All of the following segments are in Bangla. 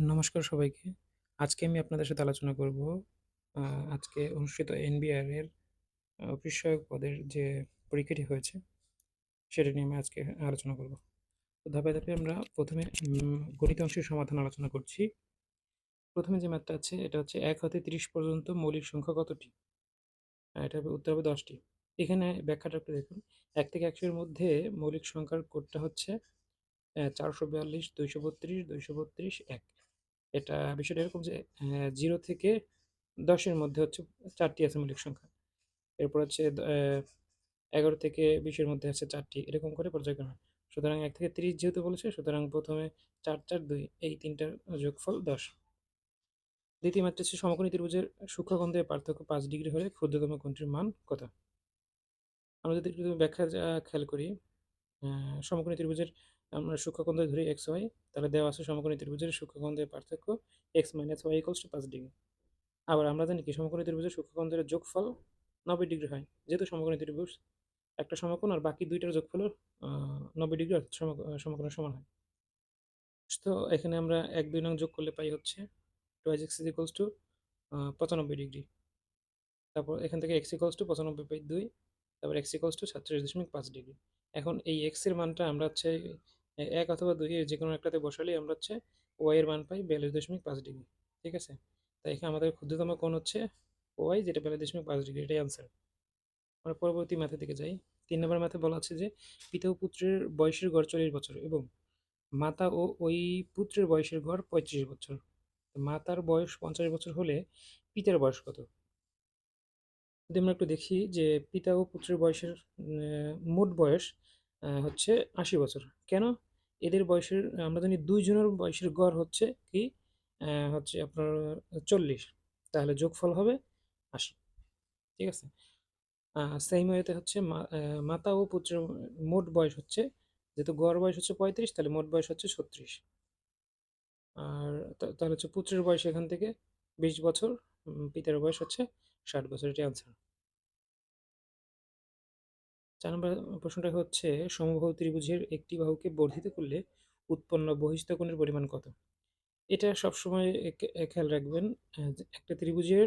নমস্কার সবাইকে। আজকে আমি আপনাদের সাথে আলোচনা করব আজকে অনুষ্ঠিত এনবিআর এর সহায়ক পদের যে পরীক্ষাটি হয়েছে, সেটা নিয়ে আমি আজকে আলোচনা করব। তো ধাপে, ধাপে আমরা ১ম এ গণিত অংশের সমাধান আলোচনা করছি। প্রথমে যে ম্যাথটা আছে এটা হচ্ছে এক হতে ৩০ পর্যন্ত মৌলিক সংখ্যা কতটি? এটা এটার উত্তর হবে দশটি এখানে ব্যাখ্যাটা একটু দেখুন। এক থেকে একশোর মধ্যে মৌলিক সংখ্যার কোডটা হচ্ছে অ্যা ৪৪২, ২৩২, ২৩২, ১। এটা বিষয়টা এরকম যে জিরো থেকে দশের মধ্যে হচ্ছে চারটি আছে মৌলিক সংখ্যা। এরপর হচ্ছে এগারো থেকে বিশের মধ্যে আছে চারটি এরকম করে পর্যায়ক্রমে। সুতরাং এক থেকে ৩০ যেহেতু বলেছে সুতরাং প্রথমে চার চার দুই এই তিনটার যোগফল ১০। দ্বিতীয় ম্যাথটা হচ্ছে সমকোণী ত্রিভুজের সূক্ষ্মখণ্ডের পার্থক্য পাঁচ ডিগ্রি হলে ক্ষুদ্রতম কোণটির মান কত? আমরা যদি ব্যাখ্যা খেয়াল করি, সমকোণী ত্রিভুজের আমরা সূক্ষ্মকোণ ধরে ধরি x, y তাহলে দেওয়া আছে সমকোণী ত্রিভুজের সূক্ষ্মকোণের পার্থক্য x minus y equals to ৫ degree. আবার আমরা জানি কি সমকোণী ত্রিভুজের সূক্ষ্মকোণের যোগফল ৯০ ডিগ্রি হয়। যেহেতু সমকোণী ত্রিভুজ একটা সমকোণ আর বাকি ২ টার যোগফলও আ ৯০ ডিগ্রি অর্থাৎ সমকোণের সমান হয়। তো এখানে আমরা ১, ২ নং যোগ করলে পাই হচ্ছে 2x is equals to আ ৯৫ ডিগ্রি। তারপর এখান থেকে x equals to ৯৫ বাই ২ তারপর x equals to ৩৭.৫ ডিগ্রি। এখন এই এক্সের মানটা আমরা হচ্ছে এ ১ অথবা ২ এর যেকোনো একটাতে বসালেই আমরা হচ্ছে y এর মান পাই ৪২.৫ ডিগ্রি। ঠিক আছে? তাই এখানে আমাদের ক্ষুদ্রতম কোণ হচ্ছে y, যেটা ৪২.৫ ডিগ্রি, এটাই আনসার। আমরা পরবর্তী ম্যাথের দিকে যাই। ৩ নম্বর ম্যাথে বলা আছে যে পিতা ও পুত্রের বয়সের গড় ৪০ বছর এবং মাতা ও ওই পুত্রের বয়সের গড় ৩৫ বছর। মাতার বয়স ৫০ বছর হলে পিতার বয়স কত? যদি আমরা একটু দেখি যে পিতা ও পুত্রের বয়সের মোট বয়স হচ্ছে ৮০ বছর। কেন? এদের বয়সের আমরা জানি ২ জনের বয়সের গড় হচ্ছে কি? হচ্ছে আপনার ৪০ তাহলে যোগফল হবে ৮০ ঠিক আছে? আ সেইম ওয়েতে হচ্ছে মাতা ও পুত্রের মোট বয়স হচ্ছে যেহেতু গড় বয়স হচ্ছে ৩৫ তাহলে মোট বয়স হচ্ছে ৩৬ আর তাহলে হচ্ছে পুত্রের বয়স এখান থেকে ২০ বছর, পিতার বয়স হচ্ছে ৬০ বছর এটাই আনসার। ৪ নম্বর প্রশ্নটা হচ্ছে, সমবাহু ত্রিভুজের একটি বাহুকে বর্ধিত করলে উৎপন্ন বহিঃস্থ কোণের পরিমাণ কত? এটা সবসময় খেয়াল রাখবেন একটা ত্রিভুজের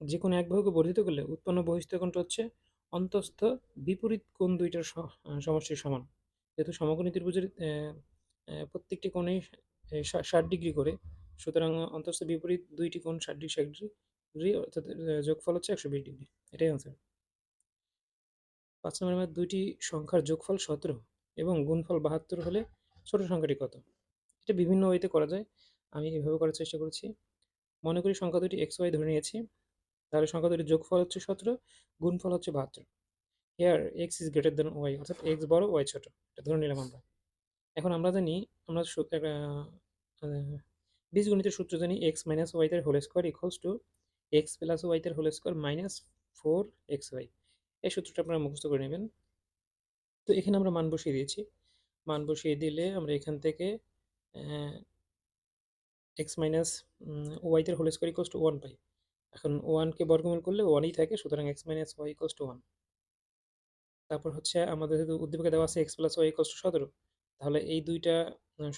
যে কোনো এক বাহুকে বর্ধিত করলে উৎপন্ন বহিঃস্থ কোণটা হচ্ছে অন্তস্থ বিপরীত কোণ ২ টার সমষ্টির সমান। যেহেতু সমকোণী ত্রিভুজের প্রত্যেকটি কোণেই ষাট ডিগ্রি করে। সুতরাং অন্তস্থ বিপরীত দুইটি কোণ ৬০ ডিগ্রি ৬০ ডিগ্রি, অর্থাৎ যোগফল হচ্ছে ১২০ ডিগ্রি। এটাই আনসার। ৫ নম্বর ম্যাথ ২ টি সংখ্যার যোগফল ১৭ এবং গুণফল ৭২ হলে ছোট সংখ্যাটি কত? এটা বিভিন্ন ওয়েতে করা যায়। আমি এভাবে করার চেষ্টা করেছি। মনে করি সংখ্যা দুটি এক্স ওয়াই ধরে নিয়েছি। তাহলে সংখ্যা দুটির যোগফল হচ্ছে ১৭, গুণফল হচ্ছে ৭২। Here x is greater than Y অর্থাৎ এক্স বড়, ওয়াই ছোট। এটা ধরে নিলাম আমরা। এখন আমরা জানি আমরা বীজগণিতের সূত্র জানি এক্স মাইনাস ওয়াই তার whole square equals to X plus Y তার হোল স্কোয়ার মাইনাস 4xy এই সূত্রটা আপনারা মুখস্থ করে নেবেন। তো এখানে আমরা মান বসিয়ে দিয়েছি। মান বসিয়ে দিলে আমরা এখান থেকে এক্স মাইনাস তার হোল স্কয়ার ইকুয়ালস টু 1 পাই। এখন 1 কে বর্গমূল করলে ওয়ানই থাকে সুতরাং X minus Y equals to 1 তারপর হচ্ছে আমাদের যেহেতু উদ্দীপকে দেওয়া আছে x plus y equals to 17 তাহলে এই দুইটা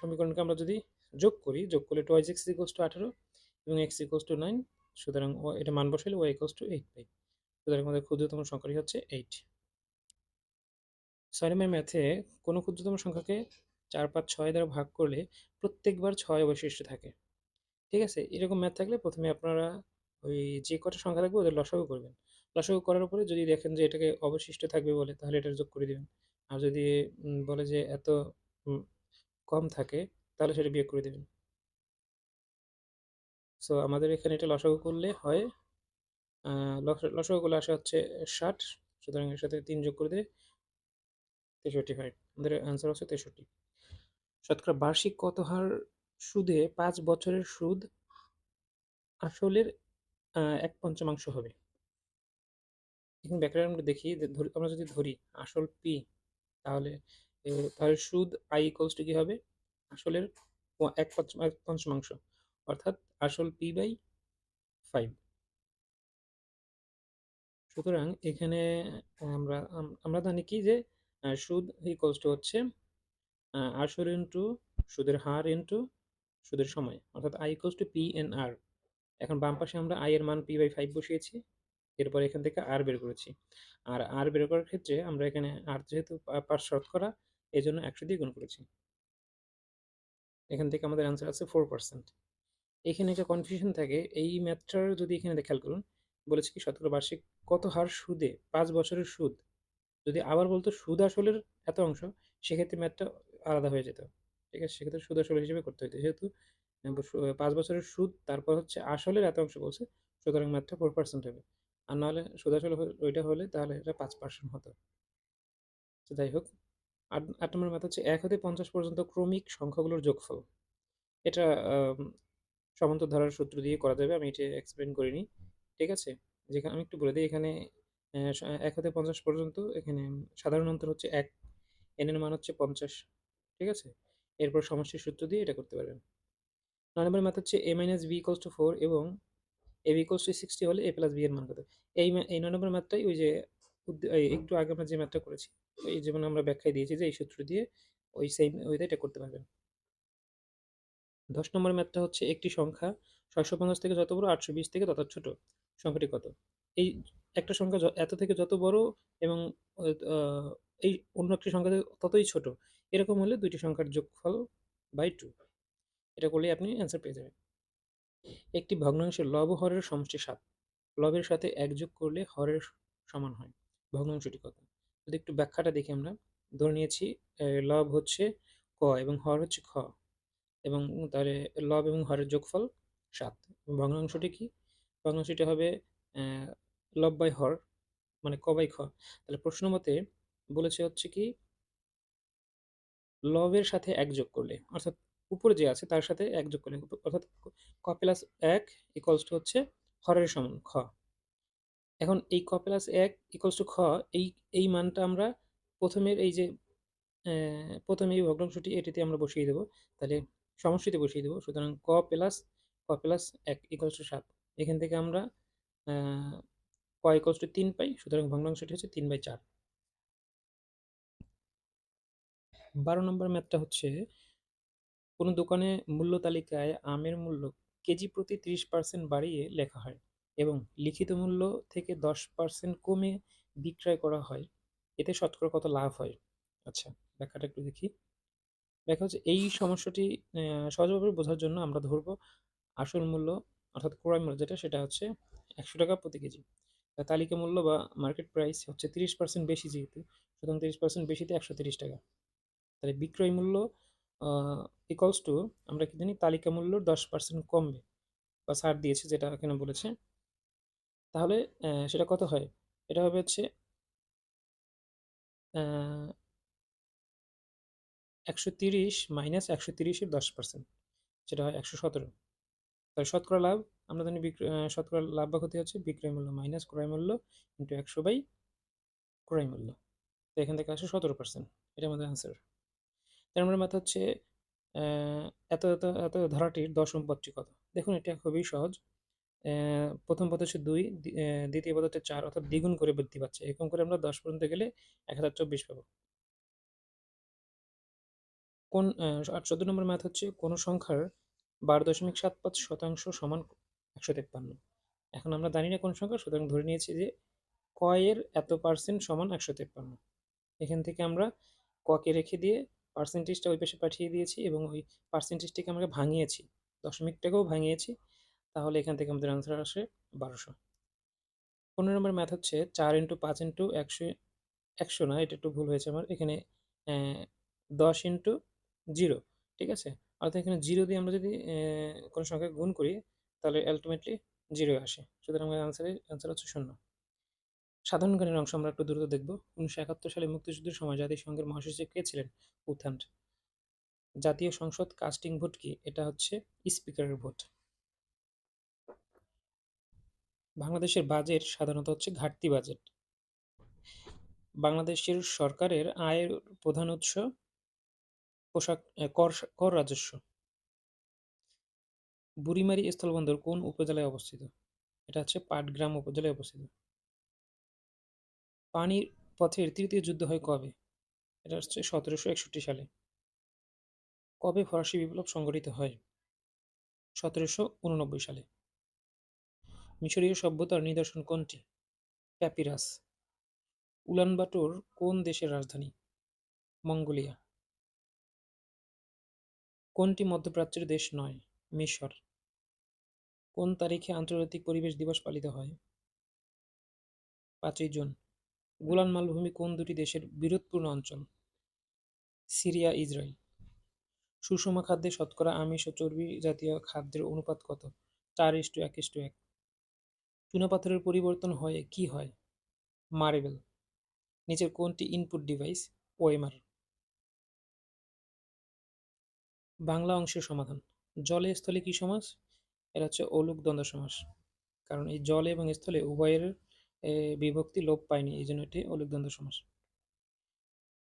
সমীকরণকে আমরা যদি যোগ করি, যোগ করলে 2x ইকুয়ালস টু 18 এবং x ইকুয়ালস টু 9 সুতরাং এটা মান বসাইলে ওয়াই ইকুয়ালস টু 8 পাই। সুতরাং আমাদের ক্ষুদ্রতম সংখ্যাটি হচ্ছে 8 ছয় নম্বর ম্যাথে কোনো ক্ষুদ্রতম সংখ্যাকে ৪, ৫, ৬ দ্বারা ভাগ করলে প্রত্যেকবার ছয় অবশিষ্ট থাকে। ঠিক আছে? এরকম ম্যাথ থাকলে ১ম এ আপনারা ওই যে কটা সংখ্যা থাকবে ওদের লসাগু করবেন। লসাগু করার পরে যদি দেখেন যে এটাকে অবশিষ্ট থাকবে বলে তাহলে এটা যোগ করে দেবেন আর যদি বলে যে এত কম থাকে তাহলে সেটা বিয়োগ করে দিবেন। সো আমাদের এখানে এটা লসাগু করলে হয় আ লস লসাগু করলে আসে হচ্ছে ৬০ সুতরাং এর সাথে তিন যোগ করে দিলে ৬৩ হয়। আমাদের অ্যান্সার হচ্ছে ৬৩ শতকরা বার্ষিক কত হার সুদে পাঁচ বছরের সুদ আসলের এক ১/৫ হবে? এখন আমরা দেখি আমরা যদি ধরি আসল পি তাহলে তাহলে সুদ আই ইকুয়ালস টু কি হবে? আসলের এক ১/৫ অর্থাৎ আসল পি বাই 5 সুতরাং এখানে আমরা আমরা জানি কি যে সুদ ইকুয়ালস টু হচ্ছে, আ আসল ইনটু সুদের হার ইনটু সুদের সময়, অর্থাৎ I equals to P N R এখন বাম পাশে আমরা আই এর মান পি বাই ফাইভ বসিয়েছি, এরপর এখান থেকে আর বের করেছি। আর আর বের করার ক্ষেত্রে আমরা এখানে আর যেহেতু পার শতকরা এই জন্য একশো দিয়ে গুণ করেছি। এখান থেকে আমাদের অ্যান্সার আছে ফোর পার্সেন্ট এখানে একটা কনফিউশন থাকে, এই ম্যাথটার যদি এখানে খেয়াল করুন বলেছে কি শতকরা বার্ষিক কত হার সুদে? পাঁচ বছরের সুদ। যদি আবার বলতো সুদ আসলের এত অংশ, সেক্ষেত্রে ম্যাথটা আলাদা হয়ে যেত। ঠিক আছে? সেক্ষেত্রে সুদ আসল হিসেবে করতে হতো যেহেতু পাঁচ বছরের সুদ, তারপর হচ্ছে আসলের এত অংশ বলছে, সুতরাং ম্যাথটা ফোর পার্সেন্ট হবে। আর নাহলে সুদ আসলে ওইটা হলে তাহলে এটা পাঁচ পার্সেন্ট হতো। তো যাই হোক। আট আট নম্বর ম্যাথ হচ্ছে এক হতে পঞ্চাশ পর্যন্ত ক্রমিক সংখ্যাগুলোর যোগফল। এটা সমান্তর ধারার সূত্র দিয়ে করা যাবে। আমি এটা এক্সপ্লেন করিনি। ঠিক আছে? যেখানে আমি একটু বলে দিই, এখানে এক হতে পঞ্চাশ পর্যন্ত, এখানে সাধারণ অন্তর হচ্ছে এক এন এর মান হচ্ছে পঞ্চাশ, ঠিক আছে? এরপর সমষ্টির সূত্র দিয়ে এটা করতে পারবেন। নয় নম্বর ম্যাথ হচ্ছে A minus B equals to four এবং A B equals to sixty হলে এ প্লাস বি এর মান কত? এই এই নয় নম্বর ম্যাথটাই ওই যে একটু আগে আমরা যে ম্যাথটা করেছি, এই যেমন আমরা ব্যাখ্যায় দিয়েছি যে এই সূত্র দিয়ে ওই সেম ওইটা এটা করতে পারবেন। দশ নম্বর ম্যাথটা হচ্ছে একটি সংখ্যা, ছয়শো পঞ্চাশ থেকে যত বড়, আটশো বিশ থেকে তত ছোট। সংখ্যাটি কত? এই একটা সংখ্যা এত থেকে যত বড় এবং এই অন্য একটি সংখ্যা ততই ছোট, এরকম হলে দুইটি সংখ্যার যোগফল বাই টু। এটা করলে আপনি অ্যান্সার পেয়ে যাবেন। একটি ভগ্নাংশের লব হরের সমষ্টি সাত। লবের সাথে এক যোগ করলে হরের সমান হয়। ভগ্নাংশটি কত? যদি একটু ব্যাখ্যাটা দেখি আমরা, ধরে নিয়েছি লব হচ্ছে ক এবং হর হচ্ছে খ এবং তাহলে লব এবং হরের যোগফল সাত। ভগ্নাংশটি কি? ভগ্নাংশটি হবে লব বাই হর মানে ক বাই খ। তাহলে প্রশ্ন মতে বলেছে হচ্ছে কি, লবের সাথে এক যোগ করলে, অর্থাৎ উপরে যে আছে তার সাথে এক যোগ করলে, অর্থাৎ ক প্লাস এক ইকলস টু হচ্ছে হরের সমান খ। এখন এই ক প্লাস এক ইকলস টু খ, এই এই মানটা আমরা প্রথমের এই যে প্রথমে এই ভগ্নাংশটি এটিতে আমরা বসিয়ে দেবো। তাহলে সমষ্টিতে বসিয়ে দেবো, সুতরাং ক প্লাস ক প্লাস এক ইকলস টু সাত। এখান থেকে আমরা ক ইকলস তিন পাই, সুতরাং ভগ্নাংশটি হচ্ছে তিন বাই চার। বারো নম্বর ম্যাথটা হচ্ছে, কোনো দোকানে মূল্য তালিকায় আমের মূল্য কেজি প্রতি ত্রিশ পার্সেন্ট বাড়িয়ে লেখা হয় এবং লিখিত মূল্য থেকে দশ পার্সেন্ট কমে বিক্রয় করা হয়। এতে শতকরা কত লাভ হয়? আচ্ছা ব্যাখ্যাটা একটু দেখি। দেখা হচ্ছে, এই সমস্যাটি সহজভাবে বোঝার জন্য আমরা ধরব আসল মূল্য অর্থাৎ ক্রয় মূল্য যেটা, সেটা হচ্ছে একশো টাকা প্রতি কেজি। তালিকা মূল্য বা মার্কেট প্রাইস হচ্ছে তিরিশ পার্সেন্ট বেশি যেহেতু, সুতরাং তিরিশ পার্সেন্ট বেশিতে একশো তিরিশ টাকা। তাহলে বিক্রয় মূল্য ইকলস টু আমরা কি জানি তালিকা মূল্য দশ পার্সেন্ট কমবে বা ছাড় দিয়েছে যেটা এখানে বলেছে। তাহলে সেটা কত হয়? এটা হবে হচ্ছে একশো তিরিশ মাইনাস একশো তিরিশের দশ পার্সেন্ট সেটা হয় একশো সতেরো। তাহলে শতকরা লাভ, আমরা জানি শতকরা লাভ বা ক্ষতি হচ্ছে বিক্রয় মূল্য মাইনাস ক্রয় মূল্য ইন্টু একশো বাই ক্রয় মূল্য। তো এখান থেকে আসে সতেরো পার্সেন্ট এটা আমাদের অ্যান্সার তার নম্বর ম্যাথ হচ্ছে এত এত এত ধারাটির দশম পদটি কত? দেখুন, এটা খুবই সহজ। প্রথম পদ হচ্ছে দুই দ্বিতীয় পদ হচ্ছে চার, অর্থাৎ দ্বিগুণ করে বৃদ্ধি পাচ্ছে। এরকম করে আমরা দশ পর্যন্ত গেলে এক হাজার চব্বিশ পাবো। কোন আর চোদ্দ নম্বর ম্যাথ হচ্ছে কোনো সংখ্যার বারো দশমিক সাত পাঁচ শতাংশ সমান একশো তেপ্পান্ন। এখন আমরা জানি না কোন সংখ্যা, সুতরাং ধরে নিয়েছি যে কয়ের এত পার্সেন্ট সমান একশো তেপ্পান্ন। এখান থেকে আমরা ককে রেখে দিয়ে পার্সেন্টেজটা ওই পাশে পাঠিয়ে দিয়েছি এবং ওই পার্সেন্টেজটিকে আমরা ভাঙিয়েছি। দশমিকটাকেও ভাঙিয়েছি। তাহলে এখান থেকে আমাদের আনসার আসে বারোশো। পনেরো নম্বর ম্যাথ হচ্ছে চার ইন্টু পাঁচ ইন্টু একশো একশো না, এটা একটু ভুল হয়েছে আমার। এখানে দশ ইন্টু জিরো ঠিক আছে? অর্থাৎ এখানে জিরো দিয়ে আমরা যদি কোনো সংখ্যা গুণ করি, তাহলে আলটিমেটলি জিরো আসে। সুতরাং আমাদের আনসারের আনসার হচ্ছে শূন্য। সাধারণ গানের অংশ আমরা একটু দ্রুত দেখব। উনিশশো একাত্তর সালে মুক্তিযুদ্ধের সময় জাতিসংঘের মহাসচিব কে ছিলেন? উত্থান। জাতীয় সংসদ কাস্টিং ভোট কি? এটা হচ্ছে স্পিকারের ভোট বাংলাদেশের বাজেট সাধারণত হচ্ছে ঘাটতি বাজেট বাংলাদেশের সরকারের আয়ের প্রধান উৎস পোশাক কর রাজস্ব। বুড়িমারি স্থলবন্দর কোন উপজেলায় অবস্থিত? এটা হচ্ছে পাটগ্রাম উপজেলায় অবস্থিত। পানির পথের তৃতীয় যুদ্ধ হয় কবে? এটা হচ্ছে সতেরোশো একষট্টি সালে। কবে ফরাসি বিপ্লব সংগঠিত হয়? সতেরোশো উননব্বই সালে। মিশরীয় সভ্যতার নিদর্শন কোনটি? প্যাপিরাস উলানবাটোর কোন দেশের রাজধানী? মঙ্গোলিয়া। কোনটি মধ্যপ্রাচ্যের দেশ নয়? মিশর। কোন তারিখে আন্তর্জাতিক পরিবেশ দিবস পালিত হয়? পাঁচই জুন। গোলান মালভূমি কোন দুটি দেশের বিরোধপূর্ণ অঞ্চল? Syria, Israel. সুষম খাদ্যে শতকরা আমিষ ও চর্বি জাতীয় খাদ্যের অনুপাত কত? চার ইস্টু এক ইস্টু এক। চুনাপাথরের পরিবর্তন হয়ে, কি হয়? মার্বেল। নিচের কোনটি ইনপুট ডিভাইস? ওয়েমার বাংলা অংশের সমাধান। জলে স্থলে কি সমাস? এটা হচ্ছে অলুক দ্বন্দ্ব সমাস। কারণ এই জলে এবং স্থলে উভয়ের বিভক্তি লোপ পায়নি এই জন্য এটি অলুক দ্বন্দ্ব সমাস।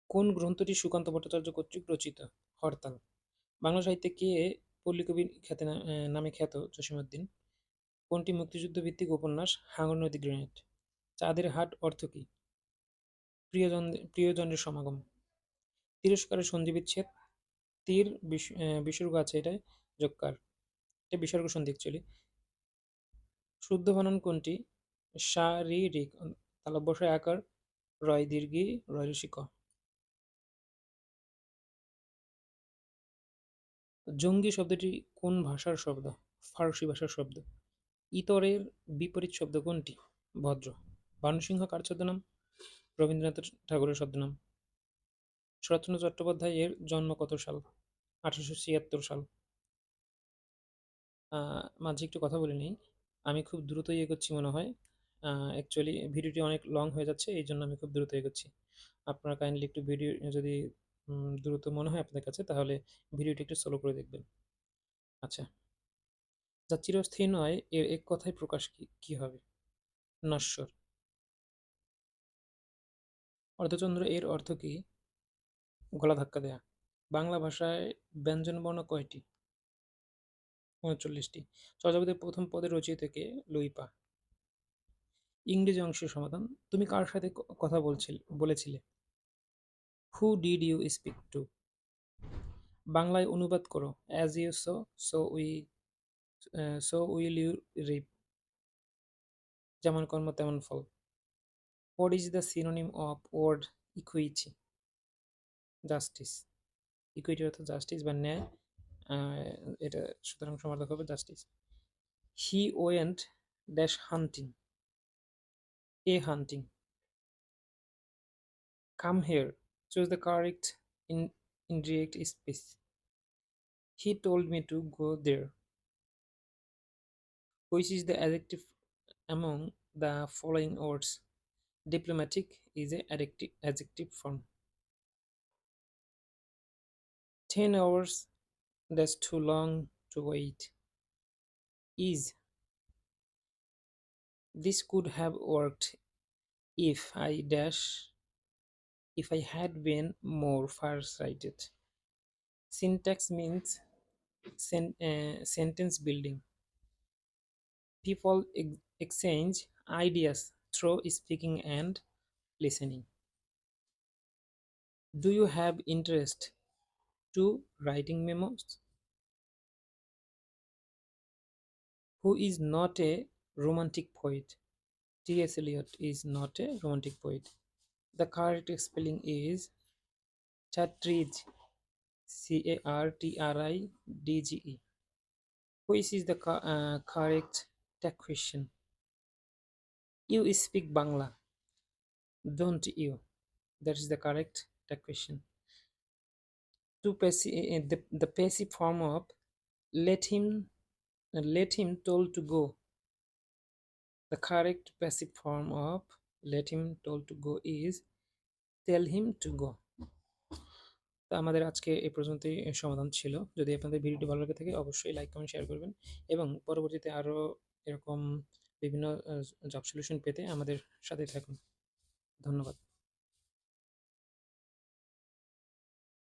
কোন গ্রন্থটি সুকান্ত ভট্টাচার্য কর্তৃক রচিত? হরতাল। বাংলা সাহিত্যে কে পল্লীকবি খ্যাতে নামে খ্যাত? জসীমউদ্দিন। কোনটি মুক্তিযুদ্ধ ভিত্তিক উপন্যাস? হাঙর নদী গ্রেনেড। চাঁদের হাট অর্থ কী? প্রিয়জন, প্রিয়জনের সমাগম। তিরস্কারের সন্ধি বিচ্ছেদ তীর বিসর্গ আছে এটায় যোগকার এটা বিসর্গ সন্ধি অ্যাকচুয়ালি শুদ্ধ বানান কোনটি? শারীরিক তালব বসায় আকার, রয় দীর্ঘি, রয় ঋষি ক জঙ্গি শব্দটি কোন ভাষার শব্দ? ফারসি ভাষার শব্দ। ইতরের বিপরীত শব্দ কোনটি? ভদ্র। ভানুসিংহ কার ছদ্মনাম? রবীন্দ্রনাথ ঠাকুরের ছদ্মনাম। শরৎচন্দ্র চট্টোপাধ্যায়ের জন্ম কত সাল? আঠারোশো ছিয়াত্তর সাল। মাঝে একটু কথা বলে নিই। আমি খুব দ্রুতই এগোচ্ছি মনে হয়। অ্যাকচুয়ালি ভিডিওটি অনেক লং হয়ে যাচ্ছে, এই জন্য আমি খুব দ্রুত এগোচ্ছি। আপনারা কাইন্ডলি একটু ভিডিও যদি দ্রুত মনে হয় আপনাদের কাছে, তাহলে ভিডিওটি একটু স্লো করে দেখবেন। আচ্ছা। যা চিরস্থায়ী নয়, এর এক কথায় প্রকাশ কি কি হবে? নশ্বর। অর্ধচন্দ্র এর অর্থ কি? গলা ধাক্কা দেয়া। বাংলা ভাষায় ব্যঞ্জনবর্ণ কয়টি? উনচল্লিশটি। চর্যাপদের প্রথম পদের থেকে লুইপা। ইংরেজি অংশের সমাধান। তুমি কার সাথে কথা বলছিল, বলেছিলে? Who did you speak to বাংলায় অনুবাদ করো। As you so so we so will you reap যেমন কর্ম, তেমন ফল। What is the synonym of word equity justice equity অর্থ জাস্টিস বা ন্যায় এটা সুতরাং সমার্থক হবে justice he went dash hunting a hunting come here choose the correct in indirect speech he told me to go there which is the adjective among the following words diplomatic is a adjective, adjective form 10 hours that's too long to wait. Is this could have worked if i dash if i had been more far-sighted. Syntax means sen- uh, sentence building. People ex- exchange ideas through speaking and listening. Do you have interest to writing memos? Who is not a romantic poet? T.s eliot is not a romantic poet. The correct spelling is chatridge c a r t r i d g e. Which is the uh, correct tag question you speak bangla. Don't you? That is the correct tag question to passive the, the passive form of let him let him told to go. The correct passive form of let him told to go is tell him to go. তো আমাদের আজকে এই পর্যন্তই সমাধান ছিল। যদি আপনাদের ভিডিওটি ভালো লাগে থাকে অবশ্যই লাইক কমেন্ট শেয়ার করবেন। এবং পরবর্তীতে আরও এরকম বিভিন্ন জব সলিউশন পেতে আমাদের সাথে থাকুন। ধন্যবাদ।